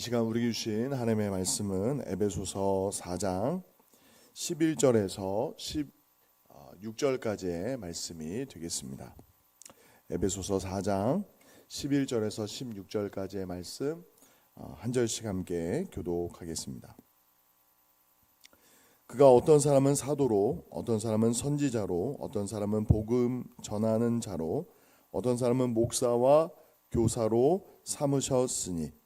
시간 우리에게 주신 하나님의 말씀은 에베소서 4장 11절에서 16절까지의 말씀이 되겠습니다. 에베소서 4장 11절에서 16절까지의 말씀 어, 한 절씩 함께 교독하겠습니다. 그가 어떤 사람은 사도로, 어떤 사람은 선지자로, 어떤 사람은 복음 전하는 자로, 어떤 사람은 목사와 교사로 삼으셨으니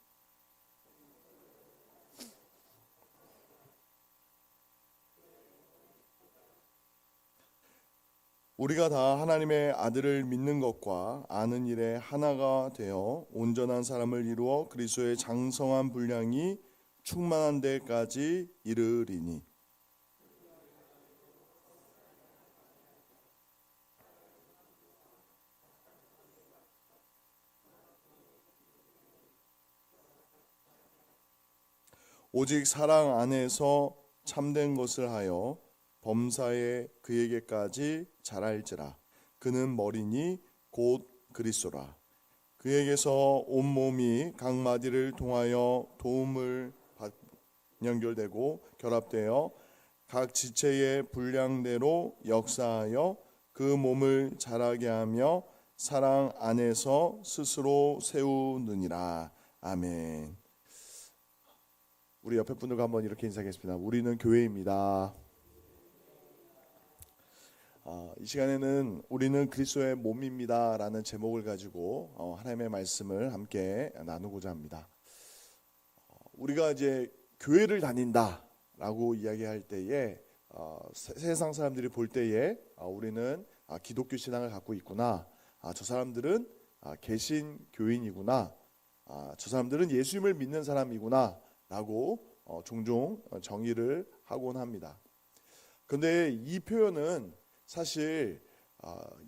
우리가 다 하나님의 아들을 믿는 것과 아는 일에 하나가 되어 온전한 사람을 이루어 그리스도의 장성한 분량이 충만한 데까지 이르리니. 오직 사랑 안에서 참된 것을 하여 범사에 그에게까지 자랄지라 그는 머리니 곧 그리스도라 그에게서 온 몸이 각 마디를 통하여 도움을 받 연결되고 결합되어 각 지체의 분량대로 역사하여 그 몸을 자라게 하며 사랑 안에서 스스로 세우느니라 아멘. 우리 옆에 분들과 한번 이렇게 인사하겠습니다. 우리는 교회입니다. 아, 이 시간에는 우리는 그리스도의 몸입니다라는 제목을 가지고 어, 하나님의 말씀을 함께 나누고자 합니다. 어, 우리가 이제 교회를 다닌다라고 이야기할 때에 어, 세상 사람들이 볼 때에 아, 우리는 아, 기독교 신앙을 갖고 있구나. 아, 저 사람들은 아, 개신 교인이구나. 아, 저 사람들은 예수님을 믿는 사람이구나. 라고 어, 종종 정의를 하곤 합니다. 근데 이 표현은 사실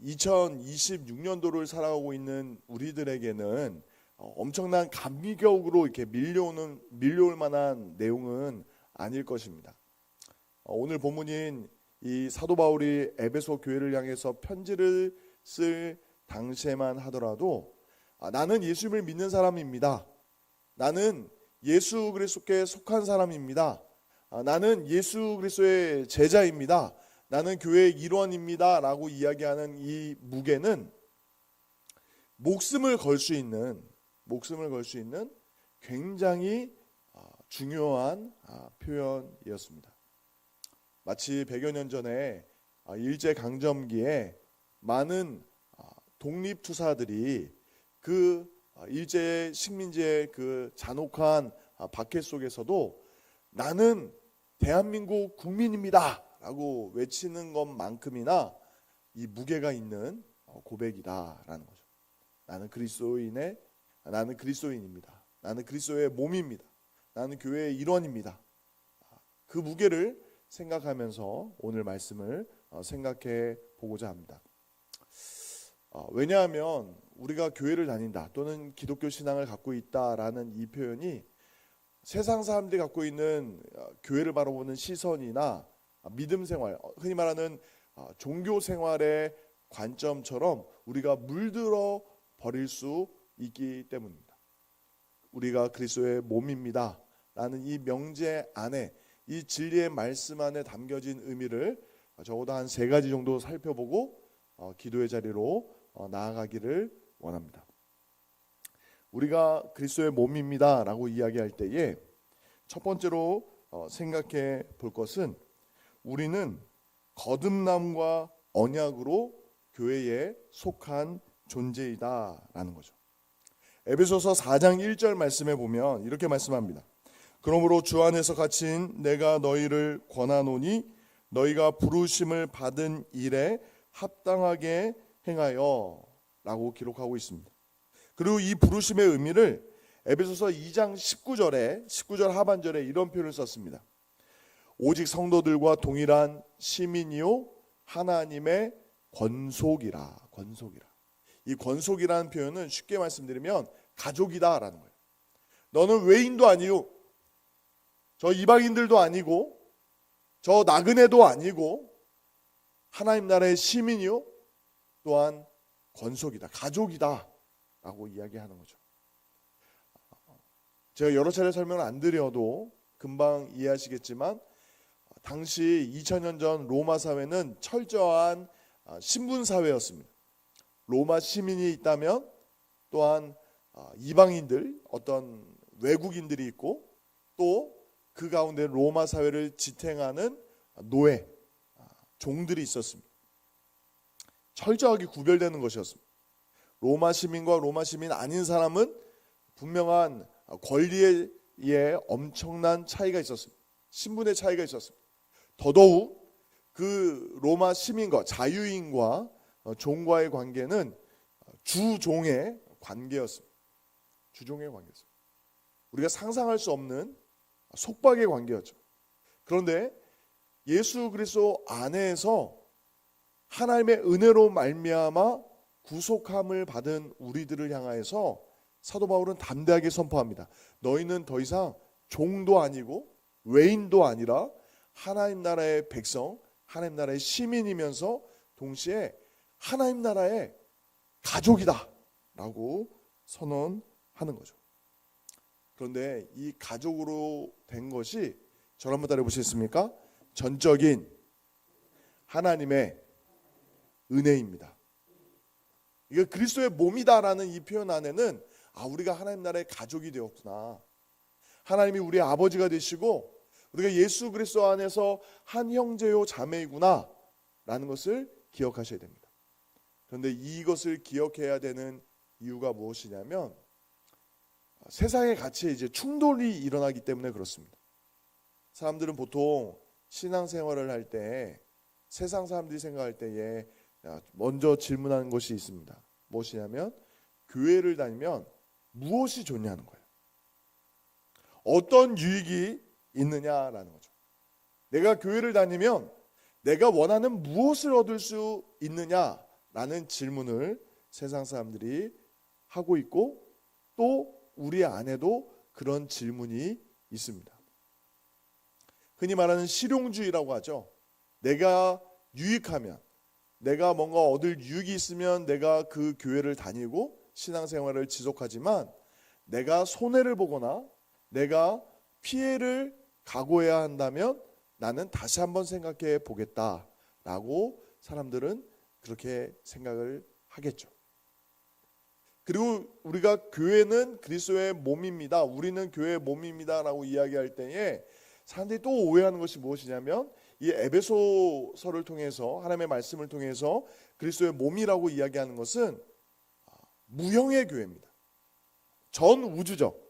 2026년도를 아, 살아가고 있는 우리들에게는 어, 엄청난 감격으로 이렇게 밀려오는 밀려올 만한 내용은 아닐 것입니다. 어, 오늘 본문인 이 사도 바울이 에베소 교회를 향해서 편지를 쓸 당시에만 하더라도 아, 나는 예수님을 믿는 사람입니다. 나는 예수 그리스도께 속한 사람입니다. 아, 나는 예수 그리스도의 제자입니다. 나는 교회의 일원입니다 라고 이야기하는 이 무게는 목숨을 걸 수 있는 목숨을 걸 수 있는 굉장히 아, 중요한 아, 표현이었습니다. 마치 100여 년 전에 아, 일제 강점기에 많은 독립 투사들이 그 일제 식민지의 그 잔혹한 박해 속에서도 나는 대한민국 국민입니다. 라고 외치는 것만큼이나 이 무게가 있는 어, 고백이다라는 거죠. 나는 그리스도인의 나는 그리스도인입니다. 나는 그리스도의 몸입니다. 나는 교회의 일원입니다. 그 무게를 생각하면서 오늘 말씀을 어, 생각해 보고자 합니다. 어, 왜냐하면 우리가 교회를 다닌다 또는 기독교 신앙을 갖고 있다라는 이 표현이 세상 사람들이 갖고 있는 교회를 바라보는 시선이나 아, 믿음 생활, 어, 흔히 말하는 아, 종교 생활의 관점처럼 우리가 물들어 버릴 수 있기 때문입니다. 우리가 그리스도의 몸입니다. 라는 이 명제 안에 이 진리의 말씀 안에 담겨진 의미를 적어도 한 세 가지 정도 살펴보고 어, 기도의 자리로 어, 나아가기를 원합니다. 우리가 그리스도의 몸입니다라고 이야기할 때에 첫 번째로 생각해 볼 것은 우리는 거듭남과 언약으로 교회에 속한 존재이다라는 거죠. 에베소서 4장 1절 말씀에 보면 이렇게 말씀합니다. 그러므로 주 안에서 갇힌 내가 너희를 권하노니 너희가 부르심을 받은 일에 합당하게 행하여 라고 기록하고 있습니다. 그리고 이 부르심의 의미를 에베소서 2장 19절에 19절 하반절에 이런 표현을 썼습니다. 오직 성도들과 동일한 시민이요 하나님의 권속이라 권속이라 이 권속이라는 표현은 쉽게 말씀드리면 가족이다라는 거예요. 너는 외인도 아니요 저 이방인들도 아니고 저 나그네도 아니고 하나님 나라의 시민이요 또한 권속이다 가족이다라고 이야기하는 거죠. 제가 여러 차례 설명을 안 드려도 금방 이해하시겠지만 당시 2000년 전 로마 사회는 철저한 아, 신분 사회였습니다. 로마 시민이 있다면 또한 아, 이방인들 어떤 외국인들이 있고 또 그 가운데 로마 사회를 지탱하는 노예 아, 종들이 있었습니다. 철저하게 구별되는 것이었습니다. 로마 시민과 로마 시민 아닌 사람은 분명한 권리의 엄청난 차이가 있었습니다. 신분의 차이가 있었습니다. 더더욱 그 로마 시민과 자유인과 어, 종과의 관계는 주종의 관계였습니다. 주종의 관계였습니다. 우리가 상상할 수 없는 속박의 관계였죠. 그런데 예수 그리스도 안에서 하나님의 은혜로 말미암아 구속함을 받은 우리들을 향하여서 사도 바울은 담대하게 선포합니다. 너희는 더 이상 종도 아니고 외인도 아니라 하나님 나라의 백성, 하나님 나라의 시민이면서 동시에 하나님 나라의 가족이다라고 선언하는 거죠. 그런데 이 가족으로 된 것이 저를 한번 따라 보시겠습니까? 전적인 하나님의 은혜입니다. 이게 그리스도의 몸이다라는 이 표현 안에는 아 우리가 하나님 나라의 가족이 되었구나. 하나님이 우리의 아버지가 되시고 우리가 예수 그리스도 안에서 한 형제요 자매이구나 라는 것을 기억하셔야 됩니다. 그런데 이것을 기억해야 되는 이유가 무엇이냐면 세상의 가치에 이제 충돌이 일어나기 때문에 그렇습니다. 사람들은 보통 신앙생활을 할 때 세상 사람들이 생각할 때에 먼저 질문하는 것이 있습니다. 무엇이냐면 교회를 다니면 무엇이 좋냐는 거예요. 어떤 유익이 있느냐라는 거죠. 내가 교회를 다니면 내가 원하는 무엇을 얻을 수 있느냐라는 질문을 세상 사람들이 하고 있고 또 우리 안에도 그런 질문이 있습니다. 흔히 말하는 실용주의라고 하죠. 내가 유익하면 내가 뭔가 얻을 유익이 있으면 내가 그 교회를 다니고 신앙생활을 지속하지만 내가 손해를 보거나 내가 피해를 각오해야 한다면 나는 다시 한번 생각해 보겠다라고 사람들은 그렇게 생각을 하겠죠. 그리고 우리가 교회는 그리스도의 몸입니다. 우리는 교회의 몸입니다라고 이야기할 때에 사람들이 또 오해하는 것이 무엇이냐면 이 에베소서를 통해서 하나님의 말씀을 통해서 그리스도의 몸이라고 이야기하는 것은 무형의 교회입니다. 전 우주적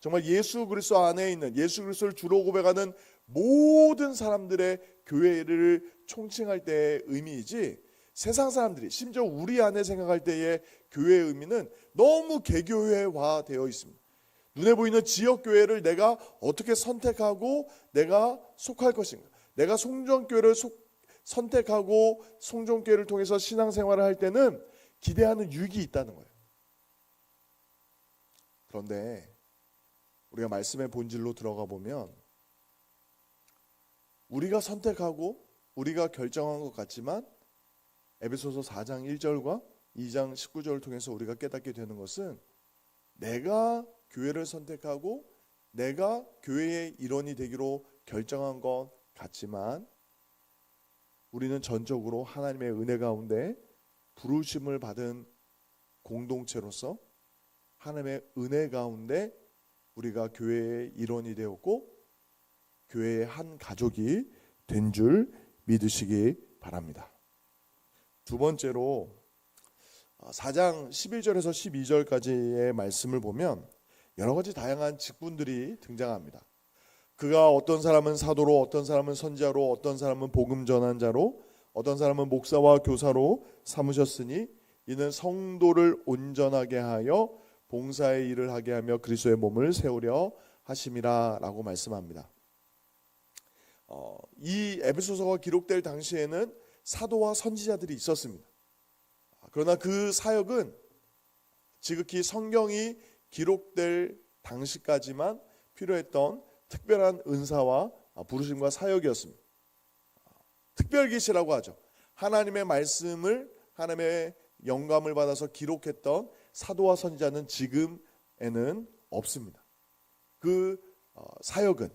정말 예수 그리스도 안에 있는 예수 그리스도를 주로 고백하는 모든 사람들의 교회를 총칭할 때의 의미이지 세상 사람들이 심지어 우리 안에 생각할 때의 교회의 의미는 너무 개교회화 되어 있습니다. 눈에 보이는 지역 교회를 내가 어떻게 선택하고 내가 속할 것인가? 내가 송정교회를 속, 선택하고 송정교회를 통해서 신앙생활을 할 때는 기대하는 유익이 있다는 거예요. 그런데 우리가 말씀의 본질로 들어가 보면 우리가 선택하고 우리가 결정한 것 같지만 에베소서 4장 1절과 2장 19절을 통해서 우리가 깨닫게 되는 것은 내가 교회를 선택하고 내가 교회의 일원이 되기로 결정한 것 같지만 우리는 전적으로 하나님의 은혜 가운데 부르심을 받은 공동체로서 하나님의 은혜 가운데 우리가 교회의 일원이 되었고 교회의 한 가족이 된 줄 믿으시기 바랍니다. 두 번째로 4장 11절에서 12절까지의 말씀을 보면 여러 가지 다양한 직분들이 등장합니다. 그가 어떤 사람은 사도로, 어떤 사람은 선자로, 어떤 사람은 복음 전환자로, 어떤 사람은 목사와 교사로 삼으셨으니 이는 성도를 온전하게 하여 봉사의 일을 하게 하며 그리스도의 몸을 세우려 하심이라라고 말씀합니다. 어, 이 에베소서가 기록될 당시에는 사도와 선지자들이 있었습니다. 그러나 그 사역은 지극히 성경이 기록될 당시까지만 필요했던 특별한 은사와 부르심과 사역이었습니다. 특별 계시라고 하죠. 하나님의 말씀을 하나님의 영감을 받아서 기록했던 사도와 선지자는 지금에는 없습니다. 그 어, 사역은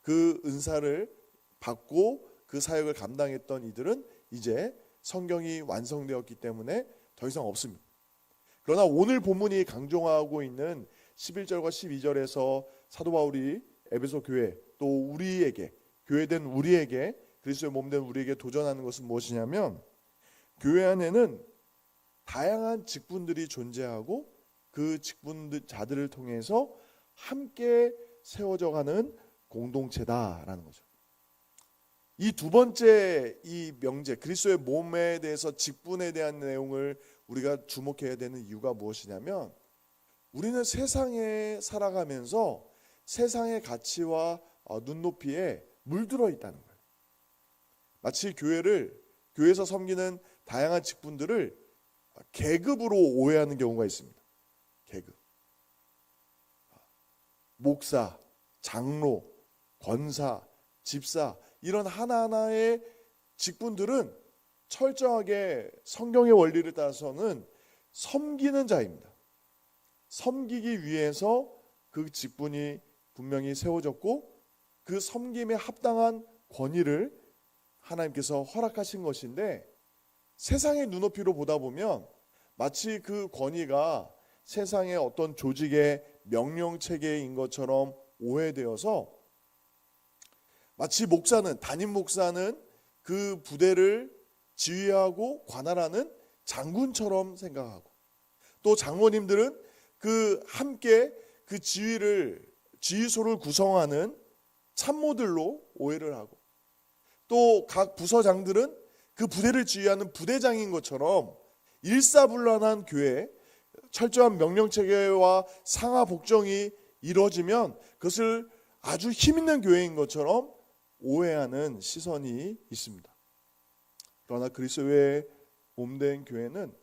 그 은사를 받고 그 사역을 감당했던 이들은 이제 성경이 완성되었기 때문에 더 이상 없습니다. 그러나 오늘 본문이 강조하고 있는 11절과 12절에서 사도 바울이 에베소 교회 또 우리에게 교회된 우리에게 그리스도의 몸 된 우리에게 도전하는 것은 무엇이냐면 교회 안에는 다양한 직분들이 존재하고 그 직분들 자들을 통해서 함께 세워져 가는 공동체다라는 거죠. 이 두 번째 이 명제 그리스도의 몸에 대해서 직분에 대한 내용을 우리가 주목해야 되는 이유가 무엇이냐면 우리는 세상에 살아가면서 세상의 가치와 어, 눈높이에 물들어 있다는 거예요. 마치 교회를 교회에서 섬기는 다양한 직분들을 계급으로 오해하는 경우가 있습니다. 계급. 목사, 장로, 권사, 집사 이런 하나하나의 직분들은 철저하게 성경의 원리를 따라서는 섬기는 자입니다. 섬기기 위해서 그 직분이 분명히 세워졌고 그 섬김에 합당한 권위를 하나님께서 허락하신 것인데 세상의 눈높이로 보다 보면 마치 그 권위가 세상의 어떤 조직의 명령 체계인 것처럼 오해되어서 마치 목사는 담임 목사는 그 부대를 지휘하고 관할하는 장군처럼 생각하고 또 장로님들은 그 함께 그 지휘를 지휘소를 구성하는 참모들로 오해를 하고 또 각 부서장들은 그 부대를 지휘하는 부대장인 것처럼 일사불란한 교회 철저한 명령 체계와 상하 복종이 이루어지면 그것을 아주 힘 있는 교회인 것처럼 오해하는 시선이 있습니다. 그러나 그리스도의 몸된 교회는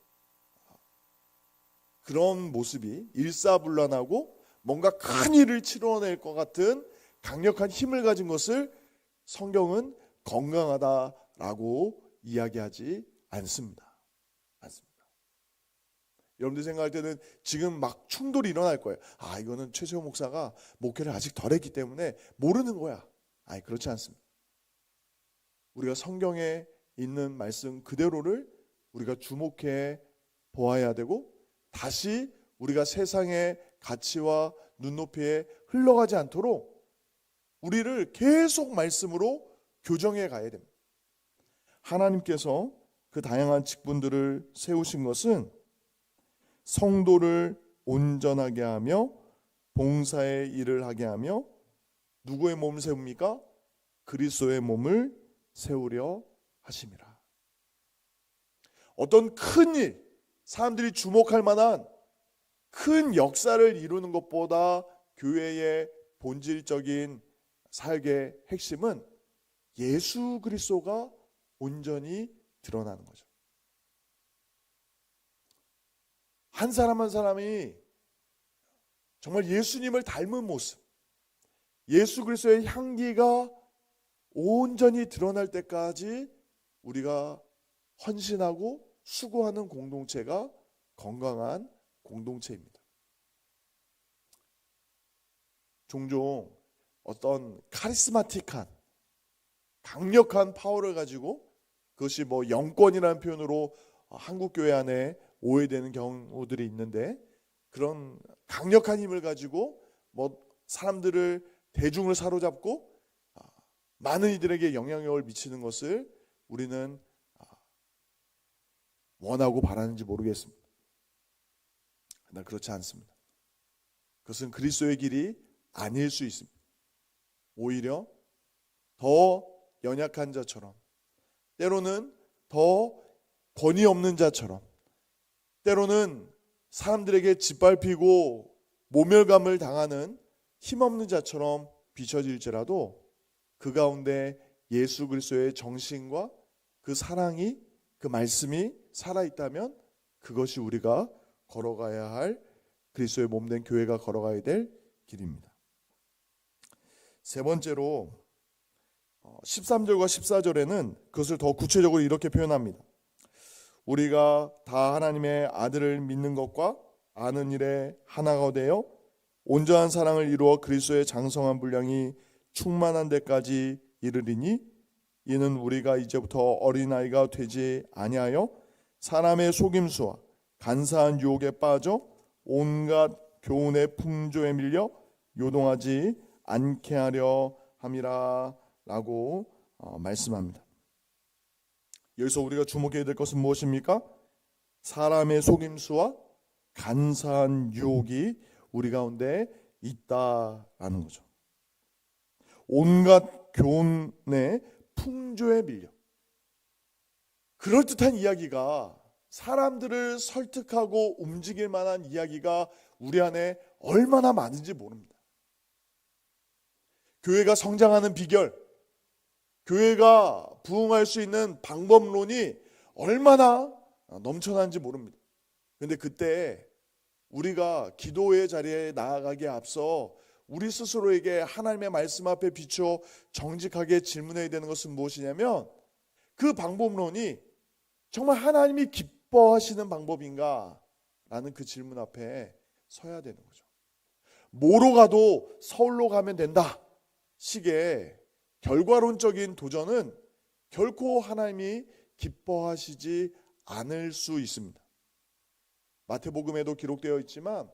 그런 모습이 일사불란하고 뭔가 큰 일을 치러낼 것 같은 강력한 힘을 가진 것을 성경은 건강하다라고 이야기하지 않습니다. 않습니다. 여러분들 생각할 때는 지금 막 충돌이 일어날 거예요. 아, 이거는 최세호 목사가 목회를 아직 덜 했기 때문에 모르는 거야. 아니, 그렇지 않습니다. 우리가 성경에 있는 말씀 그대로를 우리가 주목해 보아야 되고 다시 우리가 세상의 가치와 눈높이에 흘러가지 않도록 우리를 계속 말씀으로 교정해 가야 됩니다. 하나님께서 그 다양한 직분들을 세우신 것은 성도를 온전하게 하며 봉사의 일을 하게 하며 누구의 몸을 세웁니까? 그리스도의 몸을 세우려 하심이라. 어떤 큰 일, 사람들이 주목할 만한 큰 역사를 이루는 것보다 교회의 본질적인 사역의 핵심은 예수 그리스도가 온전히 드러나는 거죠. 한 사람 한 사람이 정말 예수님을 닮은 모습, 예수 그리스도의 향기가 온전히 드러날 때까지 우리가 헌신하고 수고하는 공동체가 건강한 공동체입니다. 종종 어떤 카리스마틱한 강력한 파워를 가지고 그것이 뭐 영권이라는 표현으로 한국 교회 안에 오해되는 경우들이 있는데 그런 강력한 힘을 가지고 뭐 사람들을 대중을 사로잡고 많은 이들에게 영향력을 미치는 것을 우리는 원하고 바라는지 모르겠습니다. 그러나 그렇지 않습니다. 그것은 그리스도의 길이 아닐 수 있습니다. 오히려 더 연약한 자처럼 때로는 더 권위 없는 자처럼 때로는 사람들에게 짓밟히고 모멸감을 당하는 힘없는 자처럼 비춰질지라도 그 가운데 예수 그리스도의 정신과 그 사랑이 그 말씀이 살아 있다면 그것이 우리가 걸어가야 할 그리스도의 몸 된 교회가 걸어가야 될 길입니다. 세 번째로 13절과 어, 14절에는 그것을 더 구체적으로 이렇게 표현합니다. 우리가 다 하나님의 아들을 믿는 것과 아는 일에 하나가 되어 온전한 사랑을 이루어 그리스도의 장성한 분량이 충만한 데까지 이르리니 이는 우리가 이제부터 어린아이가 되지 아니하여 사람의 속임수와 간사한 유혹에 빠져 온갖 교훈의 풍조에 밀려 요동하지 않게 하려 함이라 라고 어, 말씀합니다. 여기서 우리가 주목해야 될 것은 무엇입니까? 사람의 속임수와 간사한 유혹이 우리 가운데 있다라는 거죠. 온갖 교훈의 풍조에 밀려 그럴듯한 이야기가 사람들을 설득하고 움직일 만한 이야기가 우리 안에 얼마나 많은지 모릅니다. 교회가 성장하는 비결, 교회가 부흥할 수 있는 방법론이 얼마나 넘쳐나는지 모릅니다. 근데 그때 우리가 기도의 자리에 나아가기에 앞서 우리 스스로에게 하나님의 말씀 앞에 비춰 정직하게 질문해야 되는 것은 무엇이냐면 그 방법론이 정말 하나님이 기뻐하시는 방법인가? 라는 그 질문 앞에 서야 되는 거죠. 뭐로 가도 서울로 가면 된다. 식의 결과론적인 도전은 결코 하나님이 기뻐하시지 않을 수 있습니다. 마태복음에도 기록되어 있지만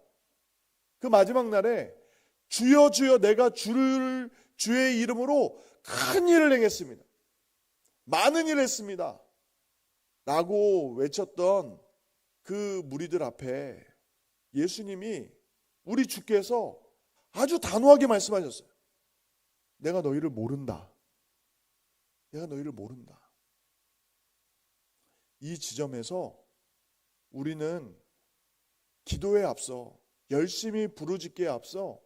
그 마지막 날에 주여 주여 내가 주를 주의 이름으로 큰 일을 행했습니다. 많은 일을 했습니다. 라고 외쳤던 그 무리들 앞에 예수님이 우리 주께서 아주 단호하게 말씀하셨어요. 내가 너희를 모른다. 내가 너희를 모른다. 이 지점에서 우리는 기도에 앞서 열심히 부르짖기에 앞서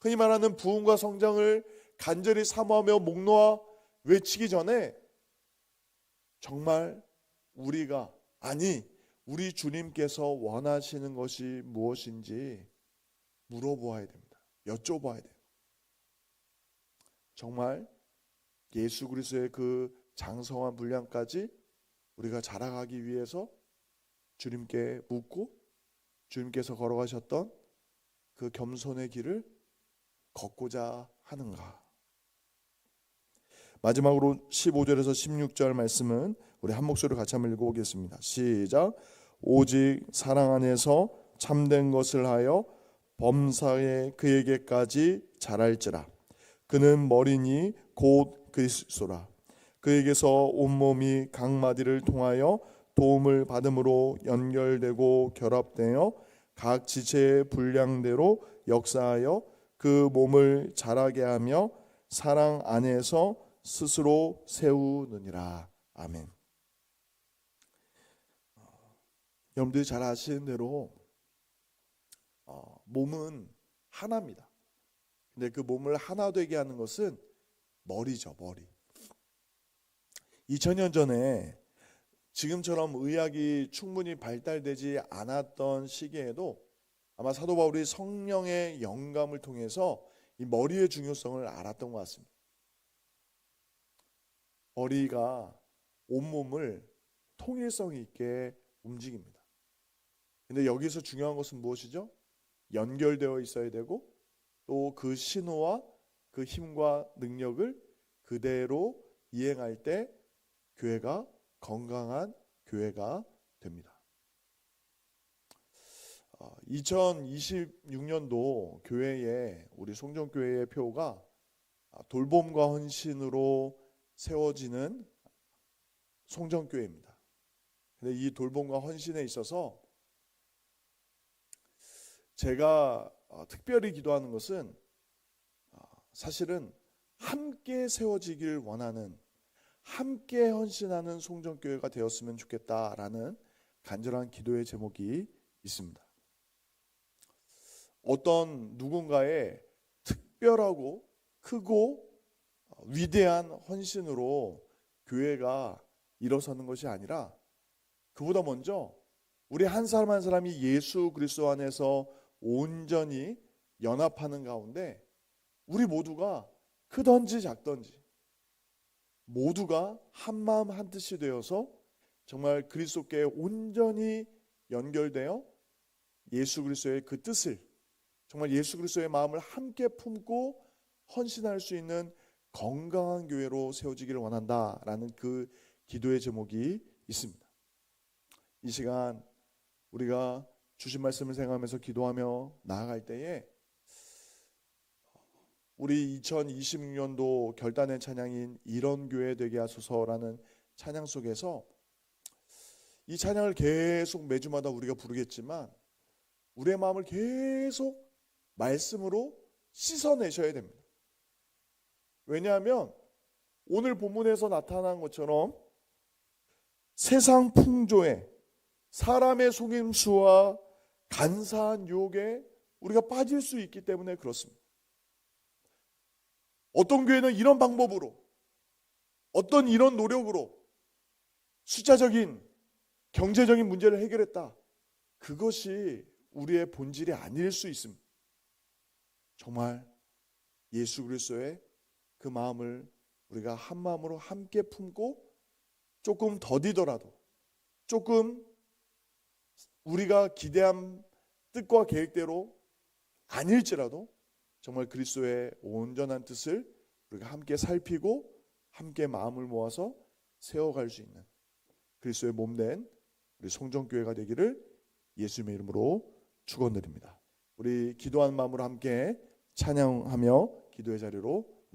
흔히 말하는 부흥과 성장을 간절히 사모하며 목 놓아 외치기 전에 정말 우리가 아니 우리 주님께서 원하시는 것이 무엇인지 물어보아야 됩니다. 여쭤봐야 돼요. 정말 예수 그리스도의 그 장성한 분량까지 우리가 자라가기 위해서 주님께 묻고 주님께서 걸어가셨던 그 겸손의 길을 걷고자 하는가? 마지막으로 15절에서 16절 말씀은 우리 한 목소리로 같이 한번 읽어보겠습니다. 시작. 오직 사랑 안에서 참된 것을 하여 범사에 그에게까지 자랄지라. 그는 머리니 곧 그리스도라. 그에게서 온몸이 각 마디를 통하여 도움을 받음으로 연결되고 결합되어 각 지체의 분량대로 역사하여 그 몸을 자라게 하며 사랑 안에서 스스로 세우느니라. 아멘. 여러분들이 잘 아시는 대로 어, 몸은 하나입니다. 근데 그 몸을 하나 되게 하는 것은 머리죠, 머리. 2000년 전에 지금처럼 의학이 충분히 발달되지 않았던 시기에도 아마 사도 바울이 성령의 영감을 통해서 이 머리의 중요성을 알았던 것 같습니다. 머리가 온몸을 통일성 있게 움직입니다. 근데 여기서 중요한 것은 무엇이죠? 연결되어 있어야 되고 또 그 신호와 그 힘과 능력을 그대로 이행할 때 교회가 건강한 교회가 됩니다. 2026년도 어, 교회에 우리 송정교회의 표가 돌봄과 헌신으로 세워지는 송정교회입니다. 근데 이 돌봄과 헌신에 있어서 제가 어, 특별히 기도하는 것은 어, 사실은 함께 세워지길 원하는 함께 헌신하는 송정교회가 되었으면 좋겠다라는 간절한 기도의 제목이 있습니다. 어떤 누군가의 특별하고 크고 위대한 헌신으로 교회가 일어서는 것이 아니라 그보다 먼저 우리 한 사람 한 사람이 예수 그리스도 안에서 온전히 연합하는 가운데 우리 모두가 크던지 작던지 모두가 한 마음 한 뜻이 되어서 정말 그리스도께 온전히 연결되어 예수 그리스도의 그 뜻을 정말 예수 그리스도의 마음을 함께 품고 헌신할 수 있는 건강한 교회로 세워지기를 원한다라는 그 기도의 제목이 있습니다. 이 시간 우리가 주신 말씀을 생각하면서 기도하며 나아갈 때에 우리 2026년도 결단의 찬양인 이런 교회 되게 하소서라는 찬양 속에서 이 찬양을 계속 매주마다 우리가 부르겠지만 우리의 마음을 계속 말씀으로 씻어내셔야 됩니다. 왜냐하면 오늘 본문에서 나타난 것처럼 세상 풍조에 사람의 속임수와 간사한 유혹에 우리가 빠질 수 있기 때문에 그렇습니다. 어떤 교회는 이런 방법으로 어떤 이런 노력으로 숫자적인 경제적인 문제를 해결했다. 그것이 우리의 본질이 아닐 수 있습니다. 정말 예수 그리스도의 그 마음을 우리가 한 마음으로 함께 품고 조금 더디더라도 조금 우리가 기대한 뜻과 계획대로 아닐지라도 정말 그리스도의 온전한 뜻을 우리가 함께 살피고 함께 마음을 모아서 세워갈 수 있는 그리스도의 몸된 우리 송정교회가 되기를 예수님의 이름으로 축원드립니다. 우리 기도하는 마음으로 함께 찬양하며 기도의 자리로